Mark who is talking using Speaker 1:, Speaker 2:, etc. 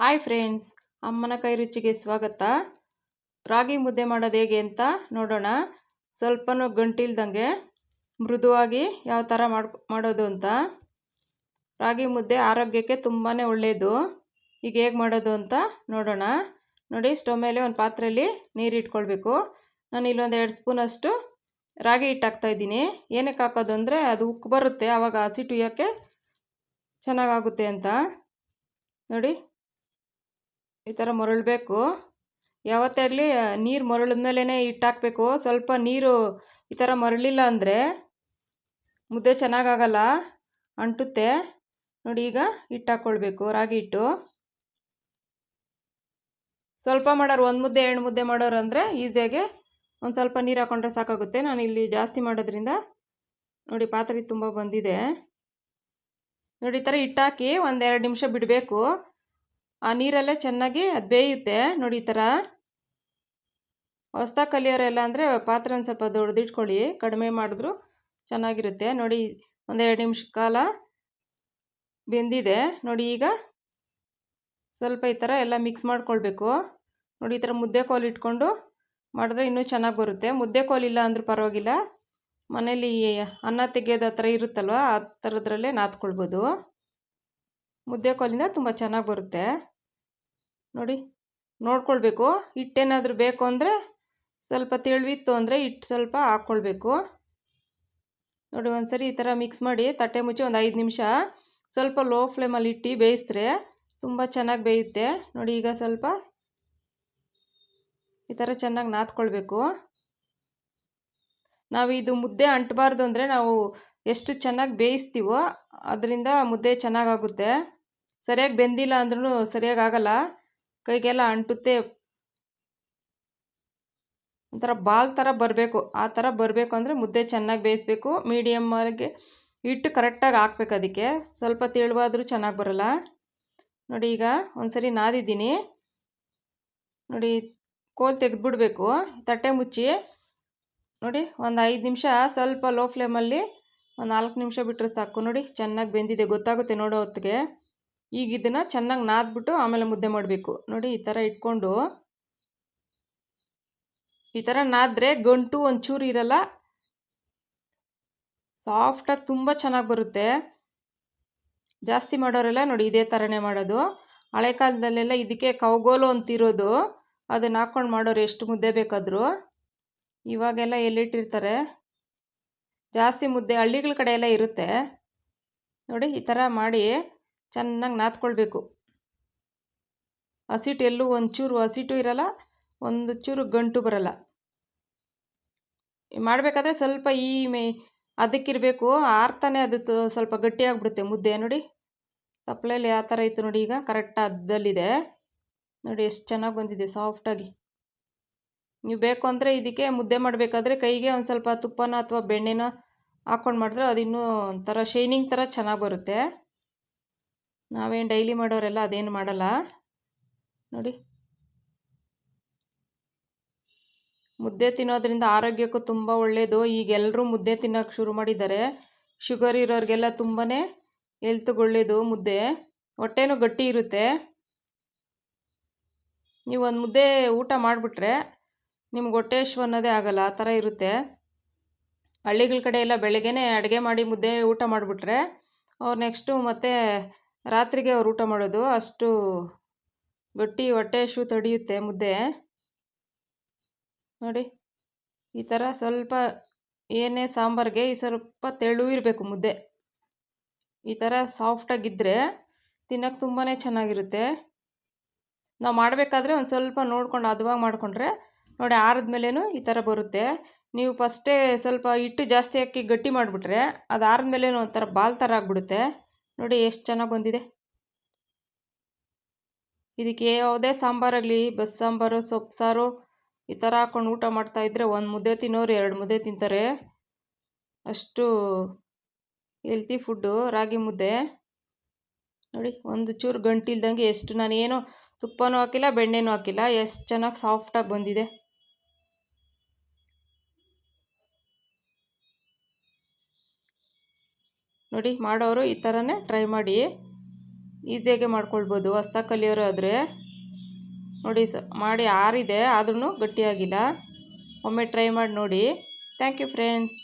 Speaker 1: Hi friends, ಅಮ್ಮನ ಕೈ ರುಚಿಗೆ ಸ್ವಾಗತ. ರಾಗಿ ಮುದ್ದೆ ಮಾಡೋದು ಹೇಗೆ ಅಂತ ನೋಡೋಣ. ಸ್ವಲ್ಪನೂ ಗಂಟಿಲ್ದಂಗೆ ಮೃದುವಾಗಿ ಯಾವ ಥರ ಮಾಡಿ, ಮಾಡೋದು ಅಂತ. ರಾಗಿ ಮುದ್ದೆ ಆರೋಗ್ಯಕ್ಕೆ ತುಂಬಾ ಒಳ್ಳೆಯದು ಈಗ ಹೇಗೆ ಮಾಡೋದು ಅಂತ ನೋಡೋಣ. ನೋಡಿ, ಸ್ಟವ್ ಮೇಲೆ ಒಂದು ಪಾತ್ರೆಯಲ್ಲಿ ನೀರು ಇಟ್ಕೊಳ್ಬೇಕು. ನಾನು ಇಲ್ಲೊಂದು ಎರಡು ಸ್ಪೂನಷ್ಟು ರಾಗಿ ಹಿಟ್ಟು ಹಾಕ್ತಾಯಿದ್ದೀನಿ ಏನಕ್ಕೆ ಹಾಕೋದು ಅಂದರೆ, ಅದು ಉಕ್ಕು ಬರುತ್ತೆ ಆವಾಗ ಹಸಿಟ್ಟು ಹುಯ್ಯೋಕ್ಕೆ ಚೆನ್ನಾಗಾಗುತ್ತೆ ಅಂತ. ನೋಡಿ ಈ ಥರ ಮರಳಬೇಕು. ಯಾವತ್ತೇ ಆಗಲಿ, ನೀರು ಮರಳಿದ ಮೇಲೇ ಹಿಟ್ಟು ಹಾಕಬೇಕು ಸ್ವಲ್ಪ ನೀರು ಈ ಥರ ಮರಳಿಲ್ಲ ಅಂದರೆ ಮುದ್ದೆ ಚೆನ್ನಾಗಾಗಲ್ಲ, ಅಂಟುತ್ತೆ. ನೋಡಿ, ಈಗ ಹಿಟ್ಟು ಹಾಕ್ಕೊಳ್ಬೇಕು ರಾಗಿ ಹಿಟ್ಟು. ಸ್ವಲ್ಪ ಮಾಡೋರು ಒಂದು ಮುದ್ದೆ, ಎರಡು ಮುದ್ದೆ ಮಾಡೋರು ಅಂದರೆ ಈಸಿಯಾಗಿ ಒಂದು ಸ್ವಲ್ಪ ನೀರು ಹಾಕ್ಕೊಂಡ್ರೆ ಸಾಕಾಗುತ್ತೆ. ನಾನು ಇಲ್ಲಿ ಜಾಸ್ತಿ ಮಾಡೋದ್ರಿಂದ ನೋಡಿ, ಪಾತ್ರೆ ತುಂಬ ಬಂದಿದೆ. ನೋಡಿ, ಈ ಥರ ಹಿಟ್ಟು ಹಾಕಿ ಒಂದೆರಡು ನಿಮಿಷ ಬಿಡಬೇಕು. ಆ ನೀರಲ್ಲೇ ಚೆನ್ನಾಗಿ ಅದು ಬೇಯುತ್ತೆ. ನೋಡಿ ಈ ಥರ ಹೊಸ್ದಾಗಿ ಕಲಿಯೋರೆಲ್ಲ ಅಂದರೆ ಪಾತ್ರೆ ಒಂದು ಸ್ವಲ್ಪ ದೊಡ್ದಿಟ್ಕೊಳ್ಳಿ. ಕಡಿಮೆ ಮಾಡಿದ್ರು ಚೆನ್ನಾಗಿರುತ್ತೆ. ನೋಡಿ ಒಂದೆರಡು ನಿಮಿಷ ಕಾಲ ಬೆಂದಿದೆ. ನೋಡಿ ಈಗ ಸ್ವಲ್ಪ ಈ ಥರ ಎಲ್ಲ ಮಿಕ್ಸ್ ಮಾಡ್ಕೊಳ್ಬೇಕು. ನೋಡಿ ಈ ಥರ ಮುದ್ದೆ ಕೋಲು ಇಟ್ಕೊಂಡು ಮಾಡಿದ್ರೆ ಇನ್ನೂ ಚೆನ್ನಾಗಿ ಬರುತ್ತೆ. ಮುದ್ದೆ ಕೋಲಿಲ್ಲ ಅಂದರೂ ಪರವಾಗಿಲ್ಲ. ಮನೇಲಿ ಅನ್ನ ತೆಗೆಯೋದು ಆ ಥರ ಇರುತ್ತಲ್ವ? ಆ ಥರದ್ರಲ್ಲೇ ನಾದ್ಕೊಳ್ಬೋದು. ಮುದ್ದೆ ಕೋಲಿಂದ ತುಂಬ ಚೆನ್ನಾಗಿ ಬರುತ್ತೆ. ನೋಡಿ, ನೋಡ್ಕೊಳ್ಬೇಕು. ಹಿಟ್ಟೇನಾದರೂ ಬೇಕು ಅಂದರೆ ಸ್ವಲ್ಪ ತಿಳಿವಿತ್ತು ಅಂದರೆ ಹಿಟ್ಟು ಸ್ವಲ್ಪ ಹಾಕ್ಕೊಳ್ಬೇಕು ನೋಡಿ ಒಂದು ಸರಿ ಈ ಥರ ಮಿಕ್ಸ್ ಮಾಡಿ ತಟ್ಟೆ ಮುಚ್ಚಿ ಒಂದು ಐದು ನಿಮಿಷ ಸ್ವಲ್ಪ ಲೋ ಫ್ಲೇಮಲ್ಲಿ ಇಟ್ಟು ಬೇಯಿಸಿದ್ರೆ ತುಂಬ ಚೆನ್ನಾಗಿ ಬೇಯುತ್ತೆ. ನೋಡಿ, ಈಗ ಸ್ವಲ್ಪ ಈ ಥರ ಚೆನ್ನಾಗಿ ನಾದ್ಕೊಳ್ಬೇಕು. ನಾವು ಇದು ಮುದ್ದೆ ಅಂಟಬಾರ್ದು ಅಂದರೆ ನಾವು ಎಷ್ಟು ಚೆನ್ನಾಗಿ ಬೇಯಿಸ್ತೀವೋ ಅದರಿಂದ ಮುದ್ದೆ ಚೆನ್ನಾಗಾಗುತ್ತೆ ಸರಿಯಾಗಿ ಬೆಂದಿಲ್ಲ ಅಂದ್ರೂ ಸರಿಯಾಗಿ ಆಗಲ್ಲ. ಕೈಗೆಲ್ಲ ಅಂಟುತ್ತೆ. ಒಂಥರ ಬಾಲ್ ಥರ ಬರಬೇಕು. ಆ ಥರ ಬರಬೇಕು ಅಂದರೆ ಮುದ್ದೆ ಚೆನ್ನಾಗಿ ಬೇಯಿಸ್ಬೇಕು. ಮೀಡಿಯಮ್ಮಾಗಿ ಹಿಟ್ಟು ಕರೆಕ್ಟಾಗಿ ಹಾಕ್ಬೇಕು ಅದಕ್ಕೆ. ಸ್ವಲ್ಪ ತೆಳುವಾದರೂ ಚೆನ್ನಾಗಿ ಬರಲ್ಲ. ನೋಡಿ ಈಗ ಒಂದ್ಸರಿ ನಾದಿದ್ದೀನಿ. ನೋಡಿ ಕೋಲ್ ತೆಗೆದ್ಬಿಡ್ಬೇಕು. ತಟ್ಟೆ ಮುಚ್ಚಿ. ನೋಡಿ ಒಂದು ಐದು ನಿಮಿಷ ಸ್ವಲ್ಪ ಲೋ ಫ್ಲೇಮಲ್ಲಿ ಒಂದು ನಾಲ್ಕು ನಿಮಿಷ ಬಿಟ್ಟರೆ ಸಾಕು. ನೋಡಿ ಚೆನ್ನಾಗಿ ಬೆಂದಿದೆ. ಗೊತ್ತಾಗುತ್ತೆ ನೋಡೋ ಹೊತ್ತಿಗೆ. ಈಗ ಇದನ್ನು ಚೆನ್ನಾಗಿ ನಾದ್ಬಿಟ್ಟು ಆಮೇಲೆ ಮುದ್ದೆ ಮಾಡಬೇಕು. ನೋಡಿ ಈ ಥರ ಇಟ್ಕೊಂಡು ಈ ಥರ ನಾದ್ರೆ ಗಂಟು ಒಂಚೂರು ಇರಲ್ಲ. ಸಾಫ್ಟಾಗಿ ತುಂಬ ಚೆನ್ನಾಗಿ ಬರುತ್ತೆ. ಜಾಸ್ತಿ ಮಾಡೋರೆಲ್ಲ ನೋಡಿ ಇದೇ ಥರನೇ ಮಾಡೋದು. ಹಳೆ ಕಾಲದಲ್ಲೆಲ್ಲ ಇದಕ್ಕೆ ಕೌಗೋಲು ಅಂತಿರೋದು ಅದನ್ನು ಹಾಕ್ಕೊಂಡು ಮಾಡೋರು ಎಷ್ಟು ಮುದ್ದೆ ಬೇಕಾದರೂ. ಇವಾಗೆಲ್ಲ ಎಲ್ಲಿಟ್ಟಿರ್ತಾರೆ? ಜಾಸ್ತಿ ಮುದ್ದೆ ಹಳ್ಳಿಗಳ ಕಡೆ ಎಲ್ಲ ಇರುತ್ತೆ. ನೋಡಿ ಈ ಥರ ಮಾಡಿ ಚೆನ್ನಾಗಿ ನಾದ್ಕೊಳ್ಬೇಕು. ಹಸಿಟ್ಟು ಎಲ್ಲೂ ಒಂಚೂರು ಹಸಿಟ್ಟು ಇರಲ್ಲ, ಒಂದು ಚೂರು ಗಂಟು ಬರಲ್ಲ. ಮಾಡಬೇಕಾದ್ರೆ ಸ್ವಲ್ಪ ಈ ಮೇ, ಅದಕ್ಕಿರಬೇಕು, ಆರ್ತಾನೆ ಅದು ಸ್ವಲ್ಪ ಗಟ್ಟಿಯಾಗಿಬಿಡುತ್ತೆ ಮುದ್ದೆ ನೋಡಿ. ತಪ್ಪಲೆಯಲ್ಲಿ ಯಾವ ಥರ ಇತ್ತು ನೋಡಿ ಈಗ, ಕರೆಕ್ಟ್ ಅದ್ದಲ್ಲಿದೆ ನೋಡಿ ಎಷ್ಟು ಚೆನ್ನಾಗಿ ಬಂದಿದೆ ಸಾಫ್ಟಾಗಿ. ನೀವು ಬೇಕು ಅಂದರೆ ಇದಕ್ಕೆ ಮುದ್ದೆ ಮಾಡಬೇಕಾದ್ರೆ ಕೈಗೆ ಒಂದು ಸ್ವಲ್ಪ ತುಪ್ಪನ ಅಥವಾ ಬೆಣ್ಣೆನ ಹಾಕ್ಕೊಂಡು ಮಾಡಿದ್ರೆ ಅದು ಇನ್ನೂ ಒಂಥರ ಶೈನಿಂಗ್ ಥರ ಚೆನ್ನಾಗಿ ಬರುತ್ತೆ. ನಾವೇನು ಡೈಲಿ ಮಾಡೋರೆಲ್ಲ ಅದೇನು ಮಾಡಲ್ಲ. ನೋಡಿ. ಮುದ್ದೆ ತಿನ್ನೋದ್ರಿಂದ ಆರೋಗ್ಯಕ್ಕೂ ತುಂಬ ಒಳ್ಳೆಯದು ಈಗ ಎಲ್ಲರೂ ಮುದ್ದೆ ತಿನ್ನೋಕೆ ಶುರು ಮಾಡಿದ್ದಾರೆ. ಶುಗರ್ ಇರೋರಿಗೆಲ್ಲ ತುಂಬಾ ಹೆಲ್ತ್ಗೆ ಒಳ್ಳೆಯದು ಮುದ್ದೆ. ಹೊಟ್ಟೆನೂ ಗಟ್ಟಿ ಇರುತ್ತೆ. ನೀವು ಒಂದು ಮುದ್ದೆ ಊಟ ಮಾಡಿಬಿಟ್ರೆ ನಿಮ್ಗೆ ಹೊಟ್ಟೆ ಹಶ್ವು ಅನ್ನೋದೇ ಆಗಲ್ಲ, ಆ ಥರ ಇರುತ್ತೆ. ಹಳ್ಳಿಗಳ ಕಡೆ ಎಲ್ಲ ಬೆಳಗ್ಗೆನೇ ಅಡುಗೆ ಮಾಡಿ ಮುದ್ದೆ ಊಟ ಮಾಡಿಬಿಟ್ರೆ ಅವ್ರು ನೆಕ್ಸ್ಟು ಮತ್ತೆ ರಾತ್ರಿಗೆ ಅವ್ರು ಊಟ ಮಾಡೋದು, ಅಷ್ಟು ಗಟ್ಟಿ ಹೊಟ್ಟೆ, ಶೂ ತಡೆಯುತ್ತೆ ಮುದ್ದೆ. ನೋಡಿ, ಈ ಥರ ಸ್ವಲ್ಪ ಏನೇ ಸಾಂಬಾರಿಗೆ ಈ ಸ್ವಲ್ಪ ತೆಳು ಇರಬೇಕು ಮುದ್ದೆ. ಈ ಥರ ಸಾಫ್ಟಾಗಿದ್ದರೆ ತಿನ್ನೋಕ್ಕೆ ತುಂಬಾ ಚೆನ್ನಾಗಿರುತ್ತೆ. ನಾವು ಮಾಡಬೇಕಾದ್ರೆ ಒಂದು ಸ್ವಲ್ಪ ನೋಡ್ಕೊಂಡು ಅದುವಾಗಿ ಮಾಡಿಕೊಂಡ್ರೆ ನೋಡಿ ಆರಿದ್ಮೇಲೇನು ಈ ಥರ ಬರುತ್ತೆ. ನೀವು ಫಸ್ಟೇ ಸ್ವಲ್ಪ ಹಿಟ್ಟು ಜಾಸ್ತಿ ಹಾಕಿ ಗಟ್ಟಿ ಮಾಡಿಬಿಟ್ರೆ ಅದು ಆರಿದ್ಮೇಲೇನು ಒಂಥರ ಬಾಲ್ ಥರ ಆಗಿಬಿಡುತ್ತೆ. ನೋಡಿ ಎಷ್ಟು ಚೆನ್ನಾಗಿ ಬಂದಿದೆ. ಇದಕ್ಕೆ ಯಾವುದೇ ಸಾಂಬಾರಾಗಲಿ ಬಸ್ ಸಾಂಬಾರು ಸೊಪ್ಪು ಸಾರು ಈ ಥರ ಹಾಕ್ಕೊಂಡು ಊಟ ಮಾಡ್ತಾಯಿದ್ರೆ ಒಂದು ಮುದ್ದೆ ತಿನ್ನೋರು ಎರಡು ಮುದ್ದೆ ತಿಂತಾರೆ. ಅಷ್ಟು ಹೆಲ್ತಿ ಫುಡ್ಡು ರಾಗಿ ಮುದ್ದೆ. ನೋಡಿ ಒಂದು ಚೂರು ಗಂಟಿಲ್ದಂಗೆ ಎಷ್ಟು ನಾನೇನು ತುಪ್ಪನೂ ಹಾಕಿಲ್ಲ, ಬೆಣ್ಣೆನೂ ಹಾಕಿಲ್ಲ, ಎಷ್ಟು ಚೆನ್ನಾಗಿ ಸಾಫ್ಟಾಗಿ ಬಂದಿದೆ. ನೋಡಿ, ಮಾಡೋರು ಈ ಥರನೇ ಟ್ರೈ ಮಾಡಿ. ಈಸಿಯಾಗೆ ಮಾಡ್ಕೊಳ್ಬೋದು. ಹೊಸ್ತ ಕಲಿಯೋರು ಆದರೆ. ನೋಡಿ, ಸ, ಮಾಡಿ ಆರಿದೆ ಆದ್ರೂ ಗಟ್ಟಿಯಾಗಿಲ್ಲ. ಒಮ್ಮೆ ಟ್ರೈ ಮಾಡಿ ನೋಡಿ. Thank you friends